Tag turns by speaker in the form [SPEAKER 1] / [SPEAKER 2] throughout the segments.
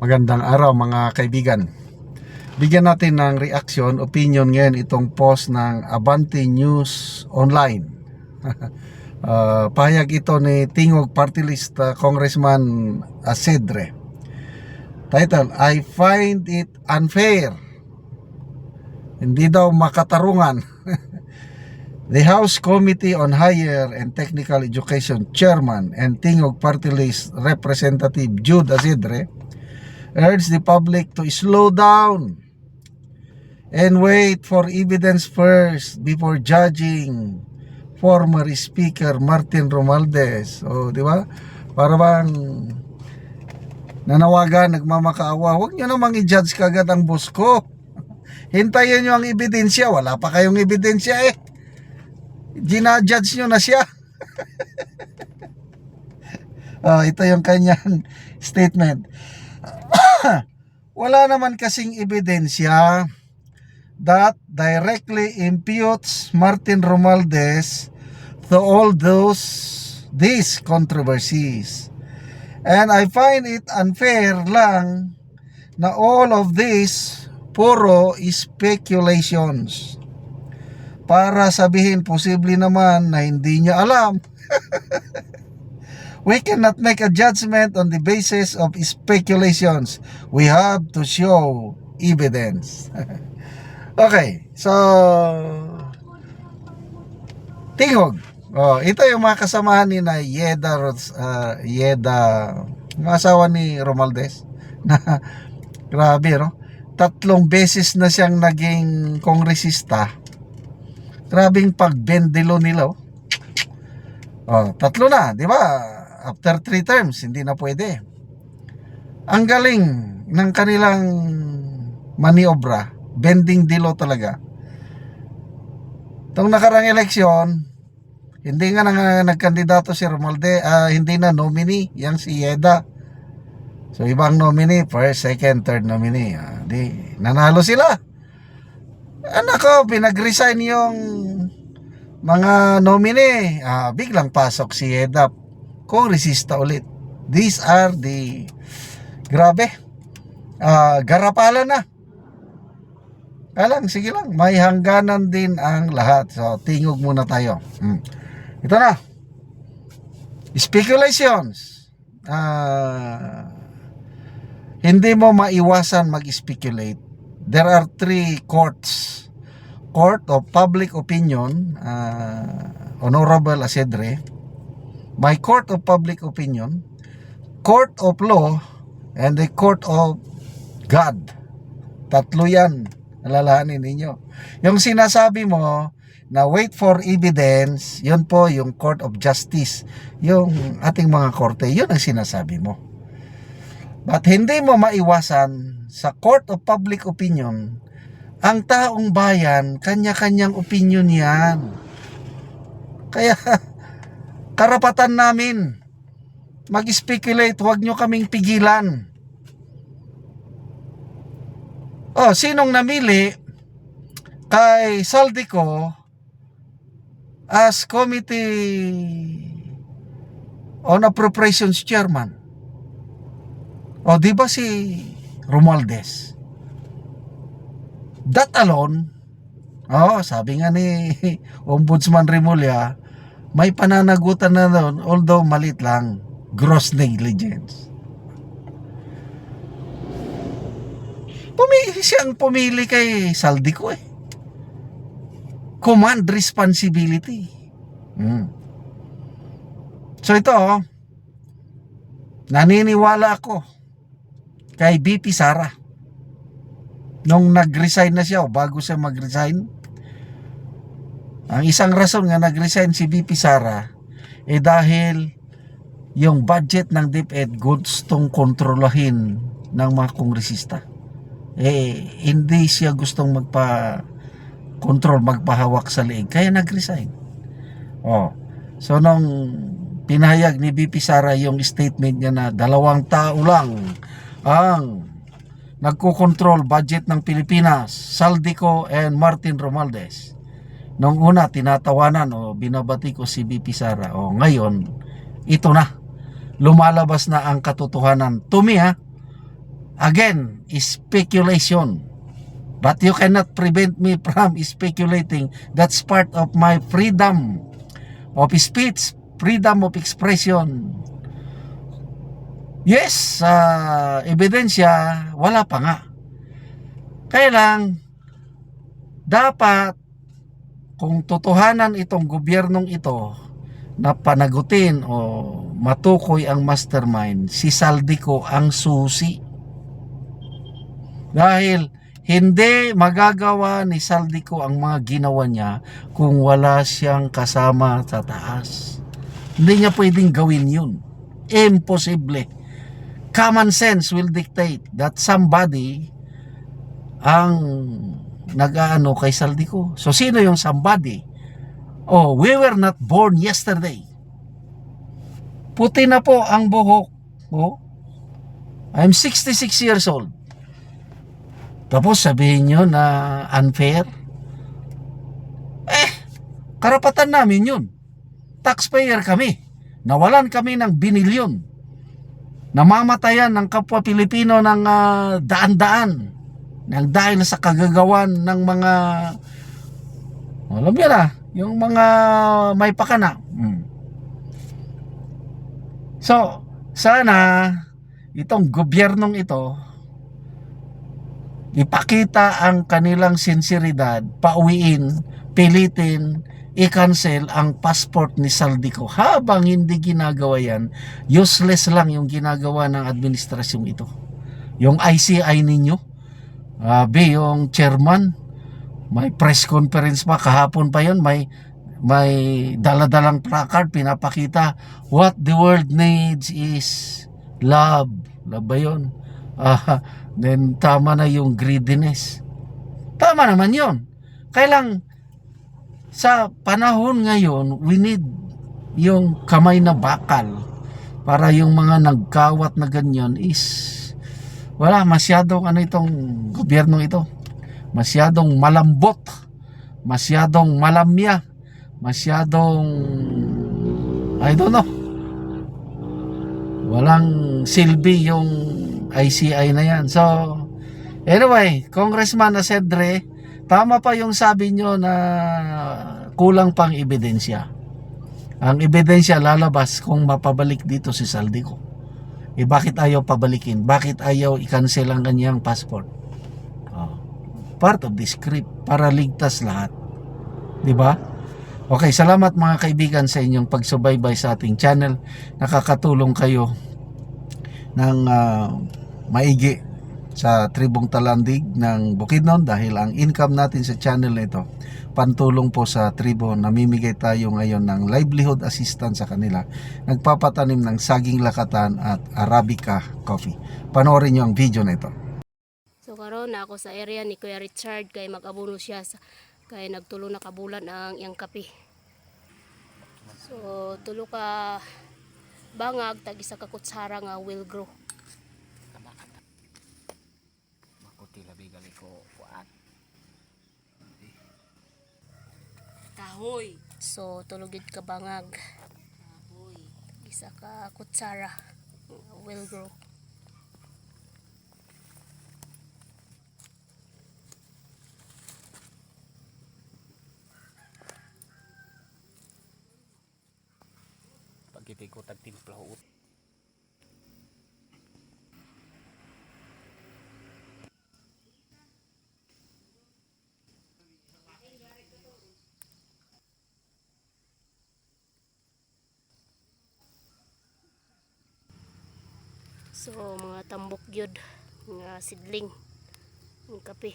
[SPEAKER 1] Magandang araw mga kaibigan. Bigyan natin ng reaction, opinion ngayon itong post ng Abante News Online. uh, pahayag ito ni Tingog Party List uh, Congressman Asedre. Title, I find it unfair. Hindi daw makatarungan. The House Committee on Higher and Technical Education Chairman and Tingog Party List Representative Jude Asedre urged the public to slow down and wait for evidence first before judging former Speaker Martin Romualdez. O, di ba? Para bang nanawagan, nagmamakaawa. Huwag nyo namang i-judge kagad ang boss ko. Hintayin nyo ang ebidensya. Wala pa kayong ebidensya eh. Ginajudge nyo na siya. Ah, ito yung kanyang statement. Wala naman kasing ebidensya that directly imputes Martin Romualdez to all those these controversies. And I find it unfair lang na all of this puro speculations. Para sabihin posible naman na hindi niya alam. We cannot make a judgment on the basis of speculations. We have to show evidence. okay, so tingog. Oh, ito yung mga kasamahan ni na Yeda uh, Yeda mga asawa ni Romualdez na grabe no tatlong beses na siyang naging kongresista grabing pagbendelo nila oh. oh tatlo na di ba after three terms hindi na pwede ang galing ng kanilang maniobra bending dilo talaga itong nakarang eleksyon hindi nga nang, nagkandidato si Romalde, ah, hindi na nominee, yang si Yeda. So ibang nominee, first, second, third nominee. Ah, di, nanalo sila. Anak ko, pinag-resign yung mga nominee. Ah, biglang pasok si Yeda. Kung resista ulit. These are the, grabe, ah, garapala na. Kaya lang, sige lang, may hangganan din ang lahat. So, tingog muna tayo. Hmm. Ito na. Speculations. Ah, hindi mo maiwasan mag-speculate. There are three courts. Court of Public Opinion, ah, Honorable Asedre. My Court of Public Opinion, Court of Law, and the Court of God. Tatlo yan. Alalahanin ninyo. Yung sinasabi mo, na wait for evidence, yun po yung Court of Justice, yung ating mga korte, yun ang sinasabi mo. But hindi mo maiwasan sa Court of Public Opinion, ang taong bayan, kanya-kanyang opinion yan. Kaya, karapatan namin mag-speculate, huwag nyo kaming pigilan. Oh, sinong namili kay Saldico as Committee on Appropriations Chairman. O, di ba si Romualdez? That alone, oh, sabi nga ni Ombudsman Remulla, may pananagutan na doon, although malit lang, gross negligence. Pumili siyang pumili kay Saldico eh command responsibility. Hmm. So ito, oh, naniniwala ako kay BP Sara. Nung nag-resign na siya o bago siya mag-resign, ang isang rason nga nag-resign si BP Sara eh dahil yung budget ng DepEd gustong kontrolahin ng mga kongresista. Eh, hindi siya gustong magpa control magpahawak sa leeg. Kaya nag-resign. Oh. So nung pinahayag ni BP Sara yung statement niya na dalawang tao lang ang nagko-control budget ng Pilipinas Saldico and Martin Romualdez nung una tinatawanan o binabati ko si BP Sara o ngayon ito na lumalabas na ang katotohanan to me ha again, speculation. But you cannot prevent me from speculating. That's part of my freedom of speech, freedom of expression. Yes, sa ebidensya, wala pa nga. Kaya lang, dapat, kung totohanan itong gobyernong ito, na panagutin o matukoy ang mastermind, si Saldico ang susi. Dahil hindi magagawa ni Saldico ang mga ginawa niya kung wala siyang kasama sa taas. Hindi niya pwedeng gawin yun. Imposible. Common sense will dictate that somebody ang nag-aano kay Saldico. So sino yung somebody? Oh, we were not born yesterday. Puti na po ang buhok. Oh. I'm 66 years old. Tapos sabihin nyo na unfair? Eh, karapatan namin yun. Taxpayer kami. Nawalan kami ng binilyon. Namamatayan ng kapwa Pilipino ng ah, daan-daan. Nang dahil sa kagagawan ng mga alam yan ah, yung mga may pakana. Hmm. So, sana itong gobyernong ito ipakita ang kanilang sinseridad, pauwiin, pilitin, i-cancel ang passport ni Saldico. Habang hindi ginagawa yan, useless lang yung ginagawa ng administrasyon ito. Yung ICI ninyo, Abi, yung chairman, may press conference pa kahapon pa yon may may daladalang placard pinapakita what the world needs is love. Love ba yun? Ah, then tama na yung greediness. Tama naman yon kailang sa panahon ngayon we need yung kamay na bakal para yung mga nagkawat na ganyan is wala masyadong ano itong gobyernong ito masyadong malambot, masyadong malamya, masyadong I don't know. Walang silbi yung ICI na yan. So, anyway, Congressman Asedre, tama pa yung sabi nyo na kulang pang ebidensya. Ang ebidensya lalabas kung mapabalik dito si Saldico. Eh bakit ayaw pabalikin? Bakit ayaw i-cancel ang kanyang passport? Oh part of the script para ligtas lahat. 'Di ba? Okay, salamat mga kaibigan sa inyong pagsubaybay sa ating channel. Nakakatulong kayo ng ah, maigi sa Tribong Talandig ng Bukidnon dahil ang income natin sa channel na ito pantulong po sa tribo namimigay tayo ngayon ng livelihood assistance sa kanila nagpapatanim ng saging lakatan at arabica coffee panoorin nyo ang video na ito
[SPEAKER 2] So karon na ako sa area ni Kuya Richard kay mag-abono siya sa kay nagtulo na kabulan ang iyang kape. So tulo ka bangag tag isa ka kutsara nga will grow.
[SPEAKER 3] makuti labi gali ko kuan
[SPEAKER 2] Kahoy. So tulo gid ka bangag. Kahoy. Isa ka kutsara will grow.
[SPEAKER 3] pagkiti ko tag timpla
[SPEAKER 2] So mga tambok gyud nga sidling ng kape.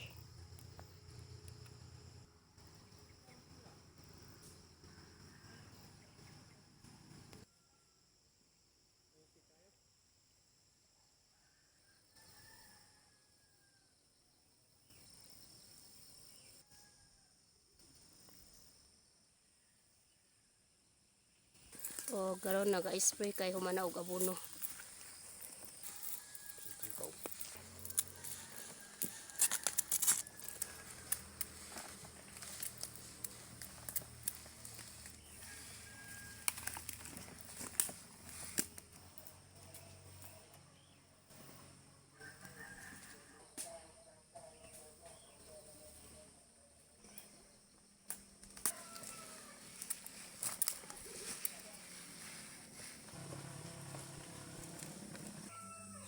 [SPEAKER 2] O garon naga-spray kay humana og abono.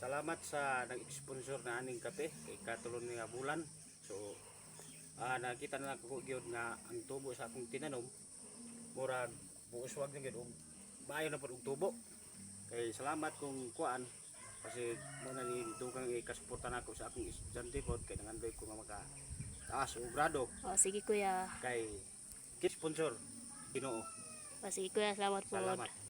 [SPEAKER 3] Salamat sa nag-sponsor na aning kape kay katulon nga bulan. So ah nakita na lang ko gyud nga ang tubo sa akong tinanom murag buos wag na gyud og maayo na pud og tubo. Kay salamat kung kuan kasi mo na ni dugang ikasuportan ako sa akong estudyante pod kay nangandoy ko nga maka taas o grado
[SPEAKER 2] Oh, sige kuya.
[SPEAKER 3] kay kit sponsor Ginoo.
[SPEAKER 2] Oh, sige kuya, salamat po.
[SPEAKER 3] Salamat.